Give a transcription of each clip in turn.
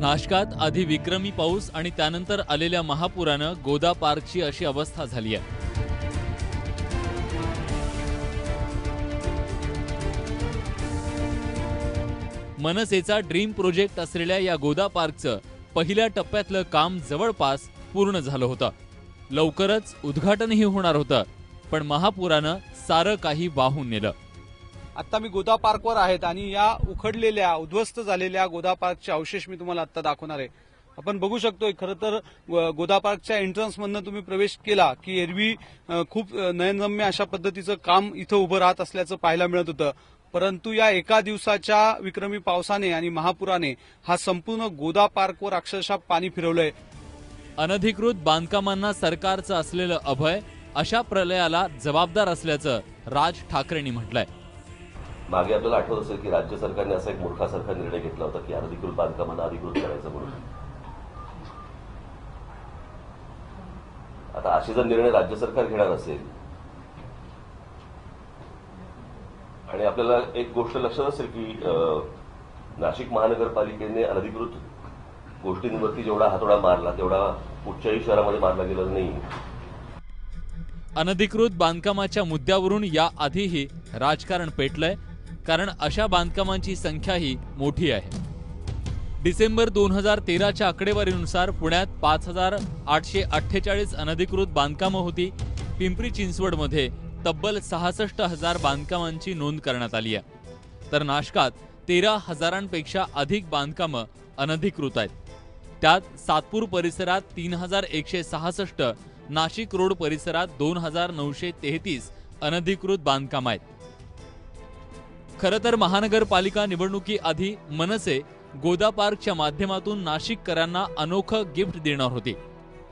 नाशकात आधी विक्रमी पाऊस आणि त्यानंतर आलेल्या महापुरानं गोदा पार्कची अशी अवस्था झाली आहे. मनसेचा ड्रीम प्रोजेक्ट असलेल्या या गोदा पार्कचं पहिल्या टप्प्यातलं काम जवळपास पूर्ण झालं होतं. लवकरच उद्घाटनही होणार होतं पण महापुरानं सारं काही वाहून नेलं. आत्ता मी गोदा पार्कवर आहेत आणि या उखडलेल्या उद्ध्वस्त झालेल्या गोदा पार्कचे अवशेष मी तुम्हाला आत्ता दाखवणार आहे. आपण बघू शकतोय खरं तर गोदा पार्कच्या एंट्रन्समधनं तुम्ही प्रवेश केला की एरवी खूप नयनरम्य अशा पद्धतीचं काम इथं उभं राहत असल्याचं पाहायला मिळत होतं. परंतु या एका दिवसाच्या विक्रमी पावसाने आणि महापुराने हा संपूर्ण गोदा पार्कवर अक्षरशः पाणी फिरवलंय. अनधिकृत बांधकामांना सरकारचं असलेलं अभय अशा प्रलयाला जबाबदार असल्याचं राज ठाकरेंनी म्हटलंय. मागे आपल्याला आठवत असेल की राज्य सरकारने असा एक मूर्खासारखा निर्णय घेतला होता की अनधिकृत बांधकामांना अधिकृत करायचं म्हणून. आता असे जर निर्णय राज्य सरकार घेणार असेल आणि आपल्याला एक गोष्ट लक्षात असेल की अं, नाशिक महानगरपालिकेने अनधिकृत गोष्टींवरती जेवढा हातोडा मारला तेवढा कुठच्याही शहरामध्ये मारला गेला नाही. अनधिकृत बांधकामाच्या मुद्द्यावरून या आधीही राजकारण पेटलंय. कारण अशा बांधकामांची संख्याही मोठी आहे. डिसेंबर दोन हजार तेराच्या आकडेवारीनुसार पुण्यात पाच हजार आठशे अठ्ठेचाळीस अनधिकृत बांधकामं होती. पिंपरी चिंचवडमध्ये तब्बल सहासष्ट हजार बांधकामांची नोंद करण्यात आली आहे. तर नाशकात तेरा हजारांपेक्षा अधिक बांधकामं अनधिकृत आहेत. त्यात सातपूर परिसरात तीन हजार एकशे सहासष्ट नाशिक रोड परिसरात दोन हजार नऊशे तेहतीस अनधिकृत बांधकाम आहेत. खरं तर महानगरपालिका निवडणुकीआधी मनसे गोदा पार्कच्या माध्यमातून नाशिककरांना अनोखं गिफ्ट देणार होती.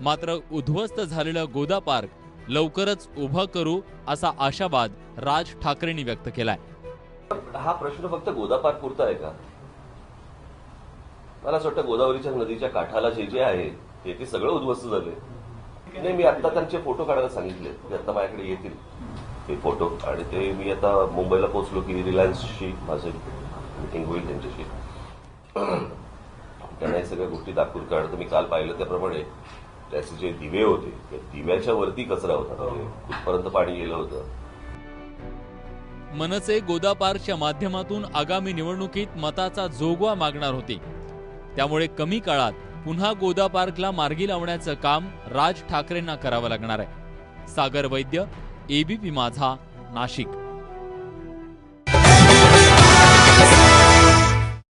मात्र उद्ध्वस्त झालेलं गोदा पार्क लवकरच उभं करू असा आशावाद राज ठाकरेंनी व्यक्त केलाय. हा प्रश्न फक्त गोदा पार्क पुरता आहे का? मला असं वाटतं गोदावरीच्या नदीच्या काठाला जे जे आहे ते ते सगळं उद्ध्वस्त झाले नाही मी आता त्यांचे फोटो काढायला सांगितले ते आता माझ्याकडे येतील. ते फोटो आणि ते मी आता मुंबईला पोहोचलो की रिलायन्सशी माझं मिटिंग होईल त्यांच्याशी. त्यांना या सगळ्या गोष्टी दाखवून कारण मी काल पाहिलं त्याप्रमाणे त्याचे जे दिवे होते त्या दिव्याच्या वरती कचरा होता. म्हणजे कुठपर्यंत पाणी गेलं होतं. मनसे गोदापारच्या माध्यमातून आगामी निवडणुकीत मताचा जोगवा मागणार होती. त्यामुळे कमी काळात पुन्हा गोदा पार्कला मार्गी लावण्याचं काम राज ठाकरेंना करावं लागणार आहे. सागर वैद्य एबीपी माझा नाशिक.